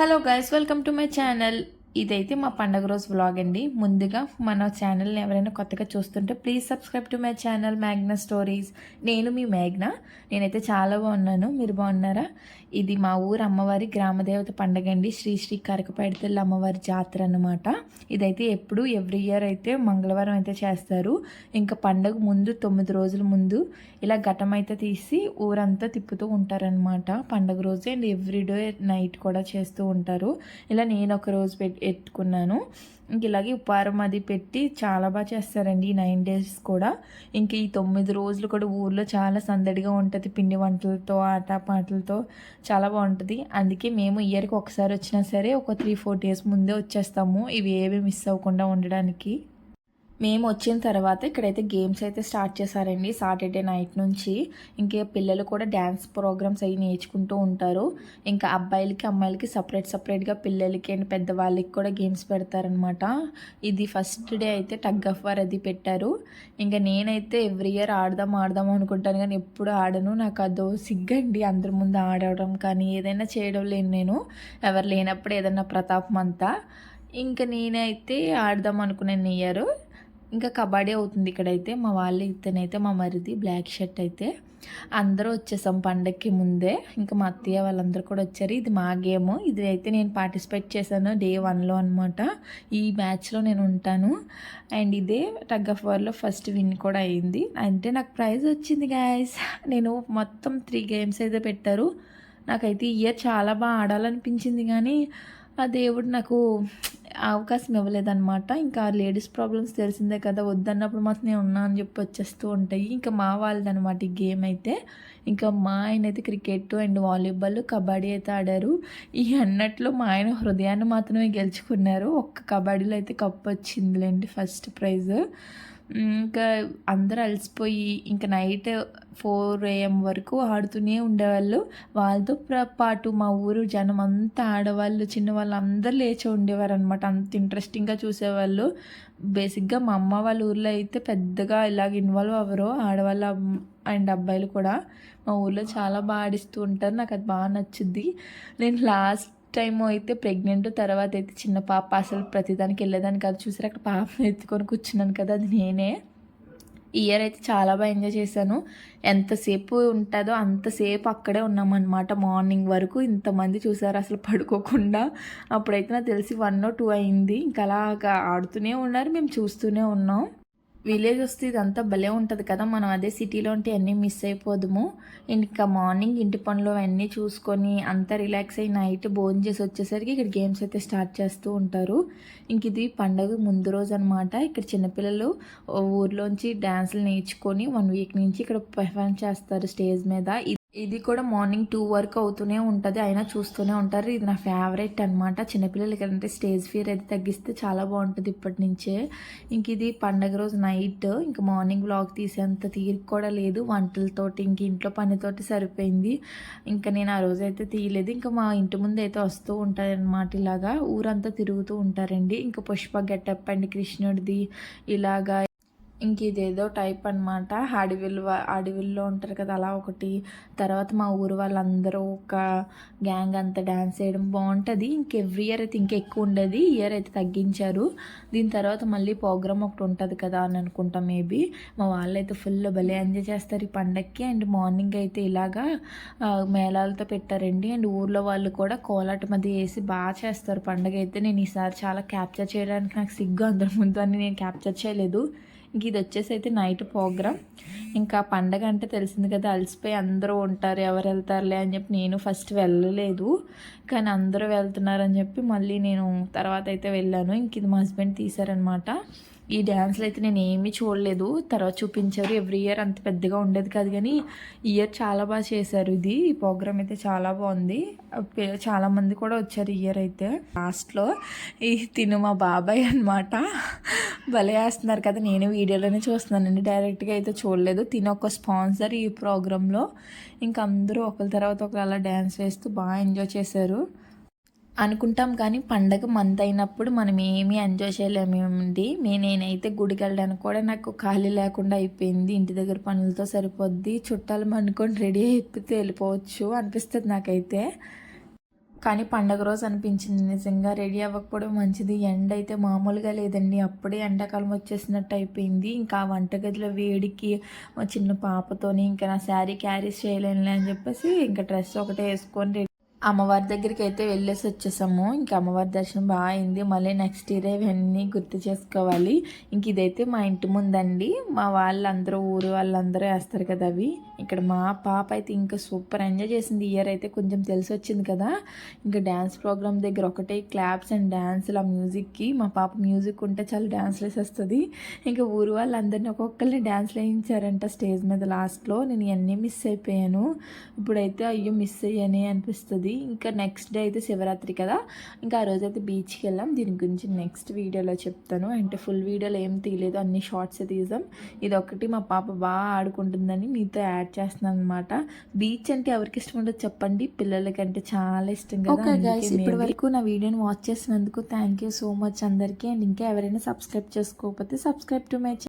Hello guys welcome to my channel ఇదైతే మా పండగ రోజు వ్లాగ్ అండి. ముందుగా మన ఛానల్ని ఎవరైనా కొత్తగా చూస్తుంటే please subscribe to my channel Magna stories నేను మీ మేఘ్నా. నేనైతే చాలా బాగున్నాను. మీరు బాగున్నారా? ఇది మా ఊరు అమ్మవారి గ్రామదేవత పండగ అండి. శ్రీ శ్రీ కరకపేడతల్లి అమ్మవారి జాతర అన్నమాట. ఇదైతే ఎప్పుడు ఎవ్రీ ఇయర్ అయితే మంగళవారం అయితే చేస్తారు. ఇంకా పండగ ముందు తొమ్మిది రోజుల ముందు ఇలా ఘటం అయితే తీసి ఊరంతా తిప్పుతూ ఉంటారనమాట పండగ రోజు అండ్ ఎవ్రీ డే నైట్ కూడా చేస్తూ ఉంటారు. ఇలా నేను ఒక రోజు పెట్టి ఎత్తుకున్నాను. ఇంక ఇలాగే ఉపారం అది పెట్టి చాలా బాగా చేస్తారండి ఈ నైన్ డేస్ కూడా. ఇంక ఈ తొమ్మిది రోజులు కూడా ఊర్లో చాలా సందడిగా ఉంటుంది. పిండి వంటలతో ఆట పాటలతో చాలా బాగుంటుంది. అందుకే మేము ఇయర్కి ఒకసారి వచ్చినా సరే ఒక త్రీ ఫోర్ డేస్ ముందే వచ్చేస్తాము. ఇవి ఏవి మిస్ అవ్వకుండా ఉండడానికి. మేము వచ్చిన తర్వాత ఇక్కడైతే గేమ్స్ అయితే స్టార్ట్ చేశారండి సాటర్డే నైట్ నుంచి. ఇంకా పిల్లలు కూడా డ్యాన్స్ ప్రోగ్రామ్స్ అవి నేర్చుకుంటూ ఉంటారు. ఇంకా అబ్బాయిలకి అమ్మాయిలకి సపరేట్ సపరేట్గా పిల్లలకి అండ్ పెద్దవాళ్ళకి కూడా గేమ్స్ పెడతారనమాట ఇది ఫస్ట్ డే అయితే టగ్ ఆఫ్ వార్ అది పెట్టారు. ఇంకా నేనైతే ఎవ్రీ ఇయర్ ఆడదాం ఆడదాం అనుకుంటాను కానీ ఎప్పుడు ఆడను. నాకు అదో సిగ్గండి అందరి ముందు ఆడడం కానీ ఏదైనా చేయడం లేను నేను. ఎవరు లేనప్పుడు ఏదైనా ప్రతాపం అంతా. ఇంకా నేనైతే ఆడదాం అనుకున్నాను ఇయర్ ఇంకా కబడ్డీ అవుతుంది ఇక్కడైతే. మా వాళ్ళు ఇతనైతే మా మరిది బ్లాక్ షర్ట్ అయితే. అందరూ వచ్చేసాం పండగకి ముందే. ఇంకా మా అత్తయ్య వాళ్ళందరూ కూడా వచ్చారు. ఇది మా గేమ్ ఇది అయితే నేను పార్టిసిపేట్ చేశాను డే వన్లో అనమాట ఈ మ్యాచ్లో నేను ఉంటాను. అండ్ ఇదే టగ్ ఆఫ్ వార్లో ఫస్ట్ విన్ కూడా అయింది. అంటే నాకు ప్రైజ్ వచ్చింది గాయస్ నేను మొత్తం త్రీ గేమ్స్ అయితే పెట్టారు. నాకైతే ఇయర్ చాలా బాగా ఆడాలనిపించింది కానీ ఆ దేవుడు నాకు అవకాశం ఇవ్వలేదన్నమాట. ఇంకా లేడీస్ ప్రాబ్లమ్స్ తెలిసిందే కదా వద్దన్నప్పుడు మాత్రం నేను ఉన్నా అని చెప్పి వచ్చేస్తూ ఉంటాయి. ఇంకా మా వాళ్ళదనమాట ఈ గేమ్ అయితే. ఇంకా మా ఆయన అయితే క్రికెట్ అండ్ వాలీబాల్ కబడ్డీ అయితే ఆడారు. ఈ అన్నట్లో మా ఆయన హృదయాన్ని మాత్రమే గెలుచుకున్నారు. ఒక్క కబడ్డీలో అయితే కప్పు వచ్చిందిలేండి ఫస్ట్ ప్రైజ్. ఇంకా అందరూ అలసిపోయి ఇంకా నైట్ ఫోర్ ఏఎం వరకు ఆడుతూనే ఉండేవాళ్ళు. వాళ్ళతో పాటు మా ఊరు జనం అంతా ఆడవాళ్ళు చిన్నవాళ్ళు అందరు లేచి ఉండేవారు అనమాట అంత ఇంట్రెస్టింగ్గా చూసేవాళ్ళు. బేసిక్గా మా అమ్మ వాళ్ళ ఊర్లో అయితే పెద్దగా ఇలాగ ఇన్వాల్వ్ అవ్వరు. ఆడవాళ్ళ అండ్ అబ్బాయిలు కూడా. మా ఊర్లో చాలా బాగా ఆడిస్తూ ఉంటారు. నాకు అది బాగా నచ్చుద్ది. నేను లాస్ట్ టైం అయితే ప్రెగ్నెంట్ తర్వాత అయితే చిన్న పాప అసలు ప్రతిదానికి వెళ్ళేదాన్ని కాదు. చూసారు అక్కడ పాపను ఎత్తుకొని కూర్చున్నాను కదా అది నేనే. ఇయర్ అయితే చాలా బాగా ఎంజాయ్ చేశాను. ఎంతసేపు ఉంటుందో అంతసేపు అక్కడే ఉన్నామన్నమాట మార్నింగ్ వరకు. ఇంతమంది చూసారు అసలు పడుకోకుండా. అప్పుడైతే నాకు తెలిసి వన్ టూ అయింది. ఇంకా అలాగా ఆడుతూనే ఉన్నారు మేము చూస్తూనే ఉన్నాం. విలేజ్ వస్తే ఇదంతా భలే ఉంటుంది కదా మనం అదే సిటీలో ఉంటే అన్నీ మిస్ అయిపోదుము. ఇంకా మార్నింగ్ ఇంటి పనులు అవన్నీ చూసుకొని అంతా రిలాక్స్ అయ్యి నైట్ భోజనం చేసి వచ్చేసరికి ఇక్కడ గేమ్స్ అయితే స్టార్ట్ చేస్తూ ఉంటారు. ఇంక ఇది పండగ ముందు రోజు అనమాట ఇక్కడ చిన్నపిల్లలు ఊర్లోంచి డ్యాన్సులు నేర్చుకొని వన్ వీక్ నుంచి ఇక్కడ పెర్ఫామ్ చేస్తారు స్టేజ్ మీద. ఇది కూడా మార్నింగ్ టూ వరకు అవుతూనే ఉంటుంది. అయినా చూస్తూనే ఉంటారు. ఇది నా ఫేవరెట్ అనమాట చిన్నపిల్లలకి అంటే స్టేజ్ ఫియర్ అయితే తగ్గిస్తే చాలా బాగుంటుంది ఇప్పటి నుంచే ఇంక ఇది పండగ రోజు నైట్ ఇంక మార్నింగ్ వ్లాగ్ తీసేంత తీరిక కూడా లేదు. వంటలతోటి ఇంక ఇంట్లో పనితోటి సరిపోయింది. ఇంకా నేను ఆ రోజు అయితే తీయలేదు. ఇంకా మా ఇంటి ముందు అయితే వస్తూ ఉంటుంది అనమాట ఇలాగా. ఊరంతా తిరుగుతూ ఉంటారండి. ఇంకా పుష్ప గెటప్ అండి కృష్ణుడిది ఇలాగా ఇంక ఇదేదో టైప్ అనమాట అడవిలో అడవిల్లో ఉంటారు కదా అలా ఒకటి. తర్వాత మా ఊరు వాళ్ళందరూ ఒక గ్యాంగ్ అంతా డ్యాన్స్ చేయడం బాగుంటుంది ఇంక ఎవ్రీ ఇయర్ అయితే ఇంకా ఎక్కువ ఉండేది. ఇయర్ అయితే తగ్గించారు. దీని తర్వాత మళ్ళీ ప్రోగ్రామ్ ఒకటి ఉంటుంది కదా అని అనుకుంటాం మేబీ. మా వాళ్ళు అయితే ఫుల్ భలే ఎంజాయ్ చేస్తారు ఈ పండక్కి. అండ్ మార్నింగ్ అయితే ఇలాగా మేళాలతో పెట్టారండి. అండ్ ఊర్లో వాళ్ళు కూడా కోలాటం అది వేసి బాగా చేస్తారు. పండగ అయితే నేను ఈసారి చాలా క్యాప్చర్ చేయడానికి నాకు సిగ్గు అందరి ముందు అని నేను క్యాప్చర్ చేయలేదు. ఇది వచ్చేసి అయితే నైట్ ప్రోగ్రామ్ ఇంకా పండగ అంటే తెలిసింది కదా అలసిపోయి అందరూ ఉంటారు ఎవరు వెళ్తారులే అని చెప్పి నేను ఫస్ట్ వెళ్ళలేదు. కానీ అందరూ వెళ్తున్నారని చెప్పి మళ్ళీ నేను తర్వాత అయితే వెళ్ళాను. ఇంక ఇది మా హస్బెండ్ తీశారనమాట. ఈ డ్యాన్స్లు అయితే నేను ఏమీ చూడలేదు. తర్వాత చూపించారు ఎవ్రీ ఇయర్ అంత పెద్దగా ఉండేది కాదు కానీ ఇయర్ చాలా బాగా చేశారు ఇది. ఈ ప్రోగ్రామ్ అయితే చాలా బాగుంది. చాలామంది కూడా వచ్చారు ఇయర్ అయితే. లాస్ట్లో ఈ తిను మా బాబాయ్ అనమాట భలే వేస్తున్నారు కదా నేను వీడియోలోనే చూస్తున్నానండి. డైరెక్ట్గా అయితే చూడలేదు. తిను ఒక స్పాన్సర్ ఈ ప్రోగ్రాంలో ఇంకా అందరూ ఒకరి తర్వాత ఒకరు అలా డ్యాన్స్ వేస్తూ బాగా ఎంజాయ్ చేశారు. అనుకుంటాం కానీ పండగ మంత్ అయినప్పుడు మనం ఏమీ ఎంజాయ్ చేయలేమేమండి నేనైతే గుడికి వెళ్ళడానికి కూడా నాకు ఖాళీ లేకుండా అయిపోయింది. ఇంటి దగ్గర పనులతో సరిపోద్ది. చుట్టాలు అనుకొని రెడీ అయిపోతే వెళ్ళిపోవచ్చు అనిపిస్తుంది నాకైతే. కానీ పండగ రోజు అనిపించింది నిజంగా. రెడీ అవ్వకపోవడం మంచిది. ఎండ అయితే మామూలుగా లేదండి. అప్పుడే ఎండాకాలం వచ్చేసినట్టు అయిపోయింది. ఇంకా వంటగదిలో వేడికి మా చిన్న పాపతోని ఇంకా నా శారీ క్యారీ చేయలేనులే అని చెప్పేసి ఇంకా డ్రెస్ ఒకటే వేసుకొని రెడీ అమ్మవారి దగ్గరికి అయితే వెళ్ళేసి వచ్చేసాము. ఇంకా అమ్మవారి దర్శనం బాగా అయింది. మళ్ళీ నెక్స్ట్ ఇయర్ ఇవన్నీ గుర్తు చేసుకోవాలి. ఇంక ఇదైతే మా ఇంటి ముందండి. మా వాళ్ళందరూ ఊరు వాళ్ళందరూ వేస్తారు కదా అవి. ఇక్కడ మా పాప అయితే ఇంకా సూపర్ ఎంజాయ్ చేసింది. ఇయర్ అయితే కొంచెం తెలిసి వచ్చింది కదా. ఇంకా డ్యాన్స్ ప్రోగ్రామ్ దగ్గర ఒకటే క్లాప్స్ అండ్ డ్యాన్సులు ఆ మ్యూజిక్కి. మా పాప మ్యూజిక్ ఉంటే చాలా డ్యాన్స్ వేసేస్తుంది. ఇంకా ఊరు వాళ్ళందరినీ ఒక్కొక్కరిని డ్యాన్స్ వేయించారంట స్టేజ్ మీద లాస్ట్లో. నేను ఇవన్నీ మిస్ అయిపోయాను. ఇప్పుడైతే అయ్యో మిస్ అయ్యానే అనిపిస్తుంది. ఇంకా నెక్స్ట్ డే అయితే శివరాత్రి కదా. ఇంకా ఆ రోజు అయితే బీచ్కి వెళ్ళాం. దీని గురించి నెక్స్ట్ వీడియోలో చెప్తాను. అంటే ఫుల్ వీడియోలో ఏం తీయలేదు. అన్ని షార్ట్స్ తీసాం. ఇది ఒకటి మా పాప బాగా ఆడుకుంటుందని మీతో యాడ్ చేస్తున్నాను అనమాట బీచ్ అంటే ఎవరికి ఇష్టం ఉండదు చెప్పండి. పిల్లలకంటే చాలా ఇష్టం కదా. ఇప్పటి వరకు నా వీడియోని వాచ్ చేసినందుకు థ్యాంక్ యూ సో మచ్ అందరికీ. అండ్ ఇంకా ఎవరైనా సబ్స్క్రైబ్ చేసుకోకపోతే సబ్స్క్రైబ్ టు మై